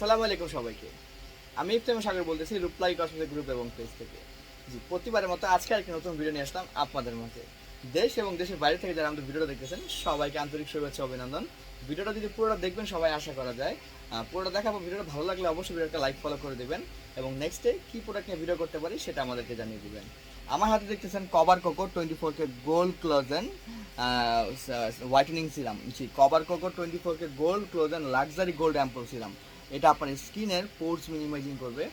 সালাম আলাইকুম সবাইকে। আমি ইফতেম সাগর বলতেছি গ্রুপ এবং পেজ থেকে। জি, প্রতিবারের মতো আজকে আরেকটি নতুন ভিডিও নিয়ে আসলাম আপনাদের দেশ এবং দেশের বাইরে থেকে যারা আমাদের ভিডিওটা দেখতেছেন, সবাইকে আন্তরিক শুভেচ্ছা, অভিনন্দন। ভিডিওটা যদি পুরোটা দেখবেন, সবাই আশা করা যায়। পুরোটা দেখাবো। ভিডিওটা ভালো লাগলে অবশ্যই ভিডিওটা লাইক ফলো করে দিবেন এবং নেক্সট কী প্রোডাক্ট নিয়ে ভিডিও করতে পারি সেটা আমাদেরকে জানিয়ে দিবেন। আমার হাতে দেখতেছেন cover coco twenty four K gold collagen whitening serum জি cover coco twenty four K gold collagen luxury gold ampoule serum এটা আপনার স্কিনের পোর্স মিনিমাইজিং করবে।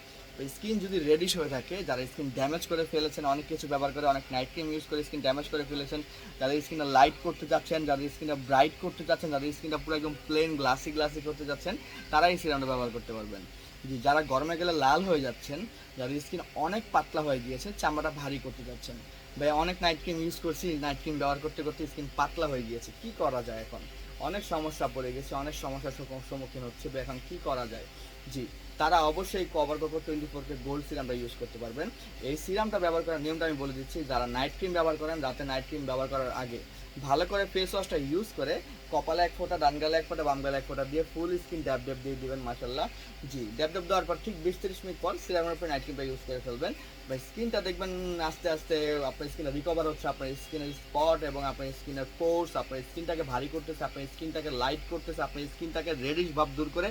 স্কিন যদি রেডিশ হয়ে থাকে, যারা স্কিন ড্যামেজ করে ফেলেছেন, অনেক কিছু ব্যবহার করে, অনেক নাইট ক্রিম ইউজ করে স্কিন ড্যামেজ করে ফেলেছেন, যাদের স্কিনটা লাইট করতে চাচ্ছেন, যাদের স্কিনটা ব্রাইট করতে চাচ্ছেন, যাদের স্কিনটা পুরো একদম প্লেন গ্লাসি গ্লাসি করতে চাচ্ছেন, তারাই সিরামটা ব্যবহার করতে পারবেন। জি যারা গরমে গেলে লাল হয়ে যাচ্ছেন, যাদের স্কিন অনেক পাতলা হয়ে গিয়েছে, চামড়াটা ভারী করতে যাচ্ছেন। ভাই, অনেক নাইট ক্রিম ইউজ করছি নাইট ক্রিম ব্যবহার করতে করতে স্কিন পাতলা হয়ে গিয়েছে। কি করা যায় এখন? অনেক সমস্যা পড়ে গেছে, অনেক সমস্যার সম্মুখীন হচ্ছে এখন কি করা যায়? জি। তারা অবশ্যই cover coco twenty four K gold সিরামটা use করতে পারবেন। এই সিরামটা ব্যবহার করার নিয়মটা আমি বলে দিচ্ছি, যারা নাইট ক্রিম ব্যবহার করেন, রাতে নাইট ক্রিম ব্যবহার করার আগে ভালো করে ফেস ওয়াশটা ইউজ করে কপালে এক ফোঁটা, ডান গালে এক ফোঁটা, বাম গালে এক ফোঁটা দিয়ে ফুল স্কিন ড্যাব ড্যাব দিয়ে দিবেন মাসাল্লাহ জি ড্যাব ড্যাব দেওয়ার পর ঠিক বিশ তিরিশ মিনিট পর সিরামের উপরে নাইট ক্রিমটা ইউজ করে ফেলবেন। বা স্কিনটা দেখবেন আস্তে আস্তে আপনার স্কিনটা রিকভার হচ্ছে, আপনার স্কিনের স্পট এবং আপনার স্কিনের পোর্স আপনার স্কিনটাকে ভারী করতেছে, আপনার স্কিনটাকে লাইট করতেছে, আপনার স্কিনটাকে রেডিশ ভাব দূর করে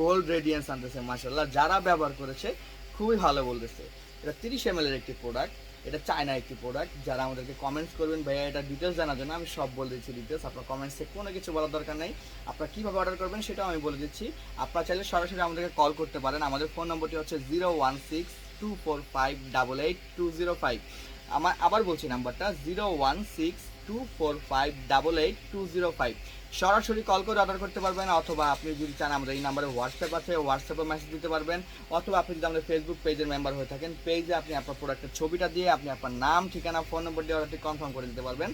গোল্ড রেডিয়েন্স আনতেছে মাসাল্লাহ যারা ব্যবহার করেছে, খুবই ভালো বলতেছে। এটা তিরিশ এম এর একটি প্রোডাক্ট এটা চায়না একটি প্রোডাক্ট যারা আমাদেরকে কমেন্টস করবেন, ভাইয়া এটা ডিটেলস জানার জন্য আমি সব বলে দিচ্ছি ডিটেলস আপনার কমেন্টসে কোনো কিছু বলার দরকার নেই। আপনারা কীভাবে অর্ডার করবেন সেটাও আমি বলে দিচ্ছি। আপনারা চাইলে সরাসরি আমাদেরকে কল করতে পারেন। আমাদের ফোন নম্বরটি হচ্ছে zero one six two four five double eight two zero five আমার আবার বলছি নাম্বারটা zero one six two four five double eight two zero five সরাসরি কল করে অর্ডার করতে পারবেন অথবা আপনি যদি চান আমাদের এই নাম্বারে হোয়াটসঅ্যাপ আছে হোয়াটসঅ্যাপে মেসেজ দিতে পারবেন। অথবা আপনি যদি আমাদের ফেসবুক পেজের মেম্বার হয়ে থাকেন পেজে আপনি আপনার প্রোডাক্টের ছবিটা দিয়ে আপনি আপনার নাম, ঠিকানা ফোন নম্বর দিয়ে অর্ডারটি কনফার্ম করে দিতে পারবেন।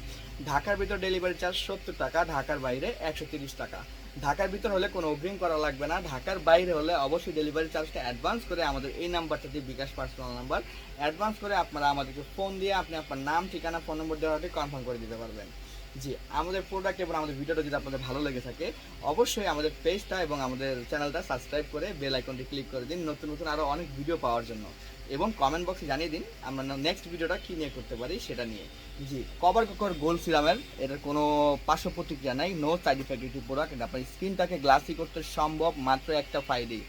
ঢাকার ভিতরে ডেলিভারি চার্জ সত্তর টাকা, ঢাকার বাইরে একশো তিরিশ টাকা। ঢাকার ভিতর হলে কোনো অগ্রিম করা লাগবে না। ঢাকার বাইরে হলে অবশ্যই ডেলিভারি চার্জটা অ্যাডভান্স করে আমাদের এই নাম্বারটা দিয়ে বিকাশ পার্সোনাল নাম্বার অ্যাডভান্স করে আপনারা আমাদেরকে ফোন দিয়ে আপনি আপনার নাম, ঠিকানা ফোন নম্বর অর্ডারটি কনফার্ম করে দিতে পারবেন। জি, আমাদের প্রোডাক্ট এবং আমাদের ভিডিওটা যদি আপনাদের ভালো লেগে থাকে, অবশ্যই আমাদের পেজটা এবং আমাদের চ্যানেলটা সাবস্ক্রাইব করে বেল আইকনটি ক্লিক করে দিন নতুন নতুন আরও অনেক ভিডিও পাওয়ার জন্য। এবং কমেন্ট বক্সে জানিয়ে দিন আমরা নেক্সট ভিডিওটা কী নিয়ে করতে পারি সেটা নিয়ে। জি কভার কভার গোল সিরামের, এটার কোনো পার্শ্ব প্রতিক্রিয়া নাই no side effect YouTube product আপনার স্কিনটাকে গ্লাসি করতে সম্ভব মাত্র একটা ফাইদেই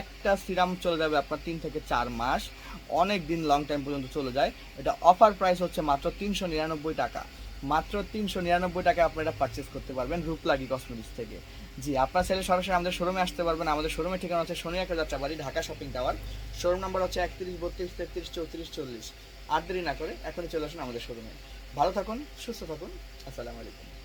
একটা সিরাম চলে যাবে আপনার তিন থেকে চার মাস, অনেক দিন লং টাইম পর্যন্ত চলে যায়। এটা অফার প্রাইস হচ্ছে মাত্র তিনশো নিরানব্বই টাকা। মাত্র তিনশো নিরানব্বই টাকা আপনারা এটা পারচেস করতে পারবেন রূপলাগি কসমেটিক্স থেকে। জি, আপনার ছেলে সরাসরি আমাদের শোরুমে আসতে পারবেন। আমাদের শোরুমের ঠিকানা হচ্ছে Jatrabari Dhaka shopping tower showroom number হচ্ছে একত্রিশ, বত্রিশ, তেত্রিশ, চৌত্রিশ, চল্লিশ। আর দেরি না করে এখনই চলে আসুন আমাদের শোরুমে ভালো থাকুন, সুস্থ থাকুন। আসসালামু আলাইকুম।